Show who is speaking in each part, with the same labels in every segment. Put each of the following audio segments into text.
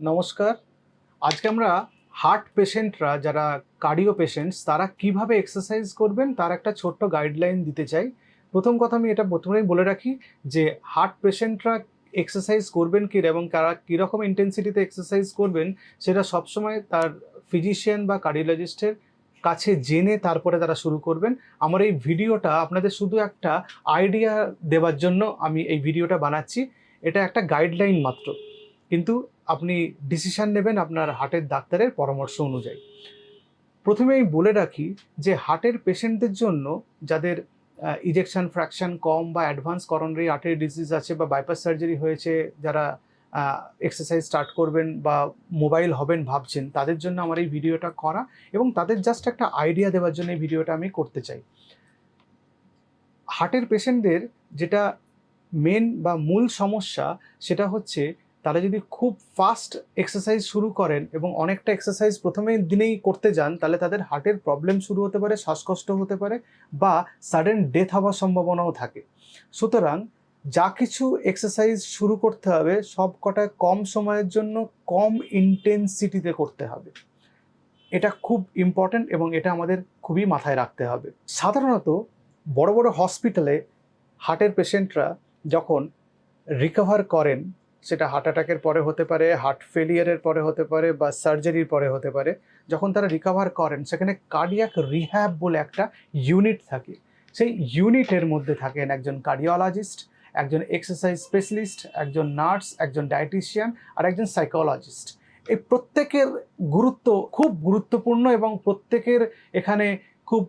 Speaker 1: নমস্কার। আজকে আমরা হার্ট পেশেন্টরা যারা কার্ডিও পেশেন্টস তারা কীভাবে এক্সারসাইজ করবেন তার একটা ছোট্ট গাইডলাইন দিতে চাই। প্রথম কথা আমি এটা প্রথমেই বলে রাখি যে হার্ট পেশেন্টরা এক্সারসাইজ করবেন কি এবং তারা কীরকম ইন্টেন্সিটিতে এক্সারসাইজ করবেন, সেটা সবসময় তার ফিজিশিয়ান বা কার্ডিওলজিস্টের কাছে জেনে তারপরে তারা শুরু করবেন। আমার এই ভিডিওটা আপনাদের শুধু একটা আইডিয়া দেওয়ার জন্য আমি এই ভিডিওটা বানাচ্ছি। এটা একটা গাইডলাইন মাত্র। কিন্তু আপনি ডিসিশন নেবেন আপনার হার্টের ডাক্তারের পরামর্শ অনুযায়ী। প্রথমে আমি বলে রাখি যে হার্টের পেশেন্টদের জন্য যাদের ইজেকশন ফ্র্যাকশন কম বা অ্যাডভান্স করোনারি আর্টারি ডিজিজ আছে বা বাইপাস সার্জারি হয়েছে, যারা এক্সারসাইজ স্টার্ট করবেন বা মোবাইল হবেন ভাবছেন, তাদের জন্য আমার এই ভিডিওটা করা এবং তাদের জাস্ট একটা আইডিয়া দেওয়ার জন্য এই ভিডিওটা আমি করতে চাই। হার্টের পেশেন্টদের যেটা মেন বা মূল সমস্যা সেটা হচ্ছে তারা যদি খুব ফাস্ট এক্সারসাইজ শুরু করেন এবং অনেকটা এক্সারসাইজ প্রথমে দিনেই করতে যান, তাহলে তাদের হার্টের প্রবলেম শুরু হতে পারে, শ্বাসকষ্ট হতে পারে বা সাডেন ডেথ হওয়ার সম্ভাবনাও থাকে। সুতরাং যা কিছু এক্সারসাইজ শুরু করতে হবে, সব কটা কম সময়ের জন্য কম ইন্টেন্সিটিতে করতে হবে। এটা খুব ইম্পর্ট্যান্ট এবং এটা আমাদের খুবই মাথায় রাখতে হবে। সাধারণত বড় বড় হসপিটালে হার্টের পেশেন্টরা যখন রিকভার করেন সেটা হার্ট অ্যাটাকের পরে হতে পারে হার্ট ফেলিয়ারের পরে হতে পারে বা সার্জারির পরে হতে পারে। যখন তারা রিকভার করেন, সেখানে কার্ডিয়াক রিহ্যাব বলে একটা ইউনিট থাকে। সেই ইউনিটের মধ্যে থাকেন একজন কার্ডিওলজিস্ট একজন এক্সারসাইজ স্পেশালিস্ট একজন নার্স একজন ডায়েটিশিয়ান আর একজন সাইকোলজিস্ট এই প্রত্যেকের গুরুত্ব খুব গুরুত্বপূর্ণ এবং প্রত্যেকের এখানে খুব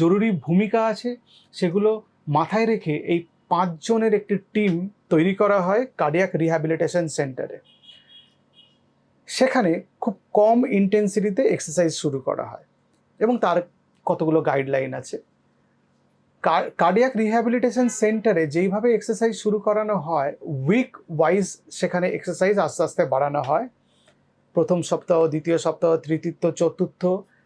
Speaker 1: জরুরি ভূমিকা আছে। সেগুলো মাথায় রেখে এই পাঁচজনের একটি টিম তৈরি করা হয় কার্ডিয়াক রিহ্যাবিলিটেশন সেন্টারে সেখানে খুব কম ইন্টেন্সিটিতে এক্সারসাইজ শুরু করা হয় এবং তার কতগুলো গাইডলাইন আছে। কার্ডিয়াক রিহ্যাবিলিটেশন সেন্টারে যেইভাবে এক্সারসাইজ শুরু করানো হয় উইক ওয়াইজ সেখানে এক্সারসাইজ আস্তে আস্তে বাড়ানো হয়। প্রথম সপ্তাহ, দ্বিতীয় সপ্তাহ, তৃতীয়, চতুর্থ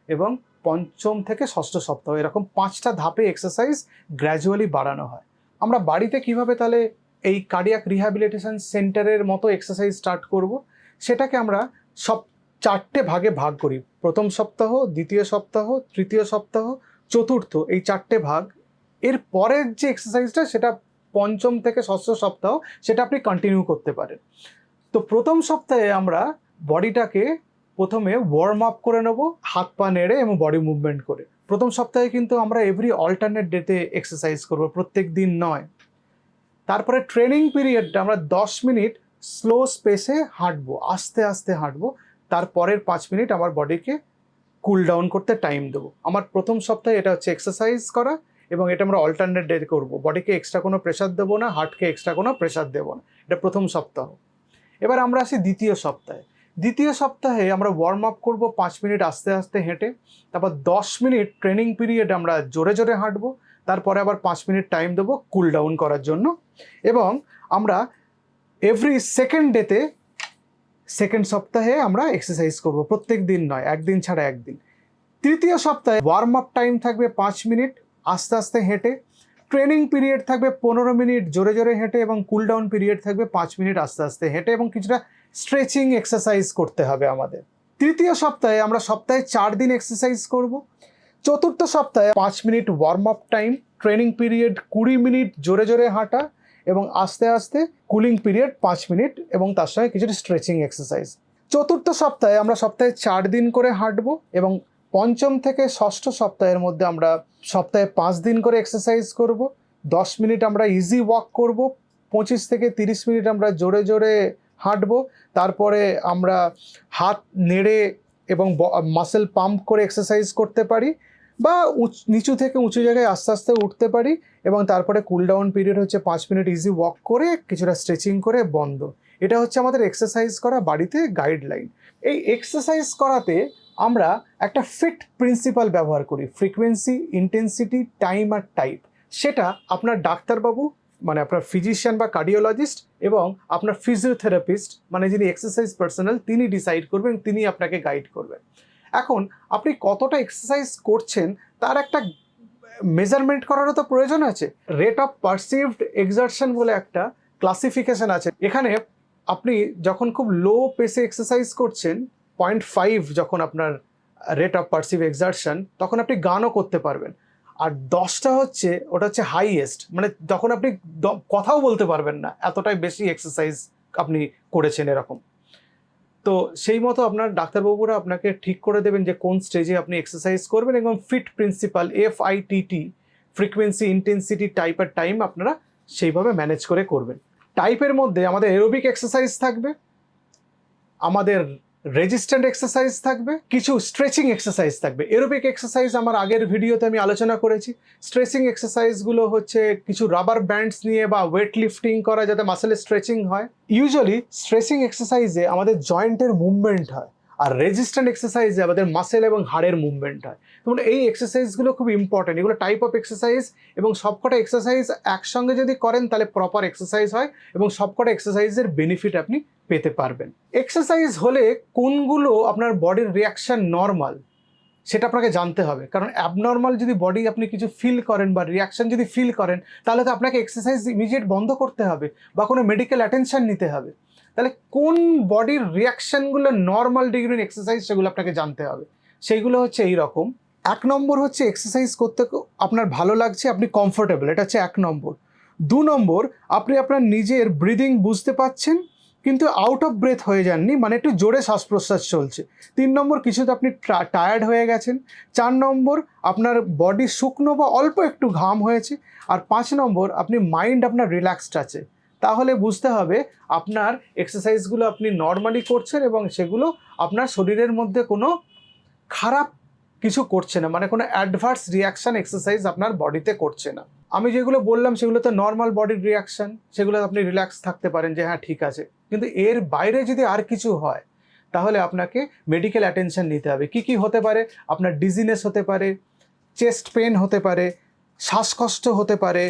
Speaker 1: এবং পঞ্চম থেকে ষষ্ঠ সপ্তাহ এরকম পাঁচটা ধাপে এক্সারসাইজ গ্র্যাজুয়ালি বাড়ানো হয়। আমরা বাড়িতে কীভাবে তাহলে এই কার্ডিয়াক রিহ্যাবিলিটেশন সেন্টারের মতো এক্সারসাইজ স্টার্ট করব। সেটাকে আমরা সব চারটে ভাগে ভাগ করি। প্রথম সপ্তাহ, দ্বিতীয় সপ্তাহ, তৃতীয় সপ্তাহ, চতুর্থ এই চারটে ভাগ। এর পরের যে এক্সারসাইজটা সেটা পঞ্চম থেকে ষষ্ঠ সপ্তাহ, সেটা আপনি কন্টিনিউ করতে পারেন। তো প্রথম সপ্তাহে আমরা বডিটাকে প্রথমে ওয়ার্ম আপ করে নেব, হাত পা নেড়ে এবং বডি মুভমেন্ট করে। প্রথম সপ্তাহে কিন্তু আমরা এভরি অল্টারনেট ডেতে এক্সারসাইজ করব, প্রত্যেক দিন নয়। তারপরে ট্রেনিং পিরিয়ডটা আমরা দশ মিনিট স্লো স্পেসে হাঁটবো, আস্তে আস্তে হাঁটবো। তারপরের পাঁচ মিনিট আমার বডিকে কুল ডাউন করতে টাইম দেবো। আমার প্রথম সপ্তাহে এটা হচ্ছে এক্সারসাইজ করা এবং এটা আমরা অল্টারনেট ডে করব। বডিকে এক্সট্রা কোনো প্রেশার দেবো না হার্টকে এক্সট্রা কোনো প্রেশার দেবো না। এটা প্রথম সপ্তাহ। এবার আমরা আসি দ্বিতীয় সপ্তাহে। দ্বিতীয় সপ্তাহে আমরা ওয়ার্ম আপ করব, পাঁচ মিনিট আস্তে আস্তে হেঁটে, তারপর দশ মিনিট ট্রেনিং পিরিয়ড আমরা জোরে জোরে হাঁটবো। তারপরে আবার পাঁচ মিনিট টাইম দেবো কুল ডাউন করার জন্য। এবং আমরা এভরি সেকেন্ড ডেতে সেকেন্ড সপ্তাহে আমরা এক্সারসাইজ করব। প্রত্যেক দিন নয়, একদিন ছাড়া একদিন। তৃতীয় সপ্তাহে ওয়ার্ম আপ টাইম থাকবে পাঁচ মিনিট, আস্তে আস্তে হেঁটে। ট্রেনিং পিরিয়ড থাকবে পনেরো মিনিট, জোরে জোরে হেঁটে এবং কুল ডাউন পিরিয়ড থাকবে পাঁচ মিনিট, আস্তে আস্তে হেঁটে এবং কিছুটা স্ট্রেচিং এক্সারসাইজ করতে হবে আমাদের। তৃতীয় সপ্তাহে আমরা সপ্তাহে চার দিন এক্সারসাইজ করব। চতুর্থ সপ্তাহে পাঁচ minute warm up time training period কুড়ি মিনিট জোরে জোরে হাঁটা এবং আস্তে আস্তে কুলিং পিরিয়ড পাঁচ মিনিট এবং তার সঙ্গে কিছুটা স্ট্রেচিং এক্সারসাইজ চতুর্থ সপ্তাহে আমরা সপ্তাহে চার দিন করে হাঁটবো এবং পঞ্চম থেকে ষষ্ঠ সপ্তাহের মধ্যে আমরা সপ্তাহে পাঁচ দিন করে এক্সারসাইজ করব। দশ মিনিট আমরা ইজি ওয়াক করব, পঁচিশ থেকে তিরিশ মিনিট আমরা জোরে জোরে হাঁটবো। তারপরে আমরা হাত নেড়ে এবং মাসেল পাম্প করে এক্সারসাইজ করতে পারি। বা নিচু থেকে উঁচু জায়গায় আস্তে আস্তে উঠতে পারি এবং তারপরে কুল ডাউন পিরিয়ড হচ্ছে পাঁচ মিনিট ইজি ওয়াক করে কিছুটা স্ট্রেচিং করে বন্ধ। এটা হচ্ছে আমাদের এক্সারসাইজ করা বাড়িতে গাইডলাইন এই এক্সারসাইজ করাতে আমরা একটা ফিট প্রিন্সিপাল ব্যবহার করি ফ্রিকোয়েন্সি ইন্টেন্সিটি টাইম আর টাইপ সেটা আপনার ডাক্তারবাবু মানে আপনার ফিজিশিয়ান বা কার্ডিওলজিস্ট এবং আপনার ফিজিওথেরাপিস্ট মানে যিনি এক্সারসাইজ পার্সোনাল তিনি ডিসাইড করবেন, তিনি আপনাকে গাইড করবেন। এখন আপনি কতটা এক্সারসাইজ করছেন, তার একটা মেজারমেন্ট করারও তো প্রয়োজন আছে। রেট অফ পারসিভড এক্সারশন বলে একটা ক্লাসিফিকেশন আছে। এখানে আপনি যখন খুব লো পেসে এক্সারসাইজ করছেন পয়েন্ট ফাইভ যখন আপনার রেট অফ পারসিভ এক্সারশন তখন আপনি গানও করতে পারবেন। আর দশটা হচ্ছে, ওটা হচ্ছে হাইয়েস্ট মানে তখন আপনি কথাও বলতে পারবেন না, এতটাই বেশি এক্সারসাইজ আপনি করেছেন এরকম। তো সেই মতো আপনার ডাক্তারবাবুরা আপনাকে ঠিক করে দেবেন যে কোন স্টেজে আপনি এক্সারসাইজ করবেন এবং FIT principle F I T frequency intensity type R time আপনারা সেইভাবে ম্যানেজ করে করবেন। টাইপের মধ্যে আমাদের এরোবিক এক্সারসাইজ থাকবে, আমাদের রেজিস্ট্যান্ট এক্সারসাইজ থাকবে, কিছু স্ট্রেচিং এক্সারসাইজ থাকবে। এরোবিক এক্সারসাইজ আমার আগের ভিডিওতে আমি আলোচনা করেছি। স্ট্রেচিং এক্সারসাইজগুলো হচ্ছে কিছু রাবার ব্যান্ডস নিয়ে বা ওয়েট লিফটিং করা যাতে মাসেলের স্ট্রেচিং হয়। ইউজুয়ালি স্ট্রেচিং এক্সারসাইজে আমাদের জয়েন্টের মুভমেন্ট হয়। আর রেজিস্ট্যান্ট এক্সারসাইজে আমাদের মাসেল এবং হাড়ের মুভমেন্ট হয়। যেমন এই এক্সারসাইজগুলো খুব ইম্পর্টেন্ট এগুলো টাইপ অফ এক্সারসাইজ এবং সবকটা এক্সারসাইজ একসঙ্গে যদি করেন, তাহলে প্রপার এক্সারসাইজ হয় এবং সবকটা এক্সারসাইজের বেনিফিট আপনি পেতে পারবেন। এক্সারসাইজ হলে কোনগুলো আপনার বডির রিয়াকশন নর্মাল সেটা আপনাকে জানতে হবে। কারণ অ্যাবনর্মাল যদি বডি আপনি কিছু ফিল করেন বা রিয়াকশন যদি ফিল করেন, তাহলে তো আপনাকে এক্সারসাইজ ইমিডিয়েট বন্ধ করতে হবে বা কোনো মেডিকেল অ্যাটেনশন নিতে হবে। তাহলে কোন বডির রিয়াকশনগুলো নর্মাল ডিগ্রির এক্সারসাইজ সেগুলো আপনাকে জানতে হবে? সেইগুলো হচ্ছে এই রকম এক নম্বর হচ্ছে এক্সারসাইজ করতে আপনার ভালো লাগছে, আপনি কমফোর্টেবল এটা হচ্ছে এক নম্বর। দু নম্বর, আপনি আপনার নিজের ব্রিদিং বুঝতে পাচ্ছেন, কিন্তু আউট অফ ব্রেথ হয়ে যাননি মানে একটু জোরে শ্বাস প্রশ্বাস চলছে। তিন নম্বর, কিছুতে আপনি টায়ার্ড হয়ে গেছেন। চার নম্বর, আপনার বডি শুকনো বা অল্প একটু ঘাম হয়েছে। আর পাঁচ নম্বর, আপনি মাইন্ড আপনার রিল্যাক্সড আছে। তাহলে বুঝতে হবে আপনার এক্সারসাইজগুলো আপনি নর্মালি করছেন এবং সেগুলো আপনার শরীরের মধ্যে কোনো খারাপ কিছু করছে না মানে কোনো অ্যাডভার্স রিয়াকশন এক্সারসাইজ আপনার বডিতে করছে না। আমি যেগুলো বললাম সেগুলো তো নর্মাল বডির রিয়াকশন সেগুলো আপনি রিল্যাক্স থাকতে পারেন যে হ্যাঁ ঠিক আছে। কিন্তু এর বাইরে যদি আর কিছু হয়, তাহলে আপনাকে মেডিকেল অ্যাটেনশন নিতে হবে। কি কি হতে পারে? আপনার ডিজিনেস হতে পারে চেস্ট পেন হতে পারে, শ্বাসকষ্ট হতে পারে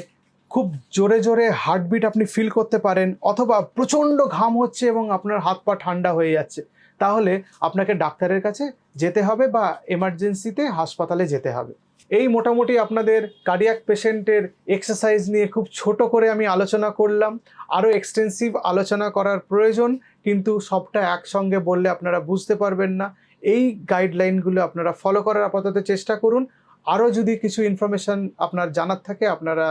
Speaker 1: খুব জোরে জোরে হার্টবিট আপনি ফিল করতে পারেন অথবা প্রচণ্ড ঘাম হচ্ছে এবং আপনার হাত পা ঠান্ডা হয়ে যাচ্ছে। তাহলে আপনাকে ডাক্তারের কাছে যেতে হবে বা এমার্জেন্সিতে হাসপাতালে যেতে হবে। এই মোটামুটি আপনাদের কার্ডিয়াক পেশেন্টের এক্সারসাইজ নিয়ে খুব ছোট করে আমি আলোচনা করলাম। আরও এক্সটেন্সিভ আলোচনা করার প্রয়োজন, কিন্তু সবটা একসঙ্গে বললে আপনারা বুঝতে পারবেন না। এই গাইডলাইনগুলো আপনারা ফলো করার আপাতত চেষ্টা করুন। আরও যদি কিছু ইনফরমেশন আপনার জানার থাকে, আপনারা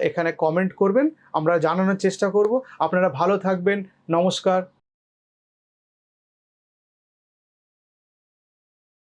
Speaker 1: এখানে কমেন্ট করবেন আমরা জানানোর চেষ্টা করব। আপনারা ভালো থাকবেন নমস্কার।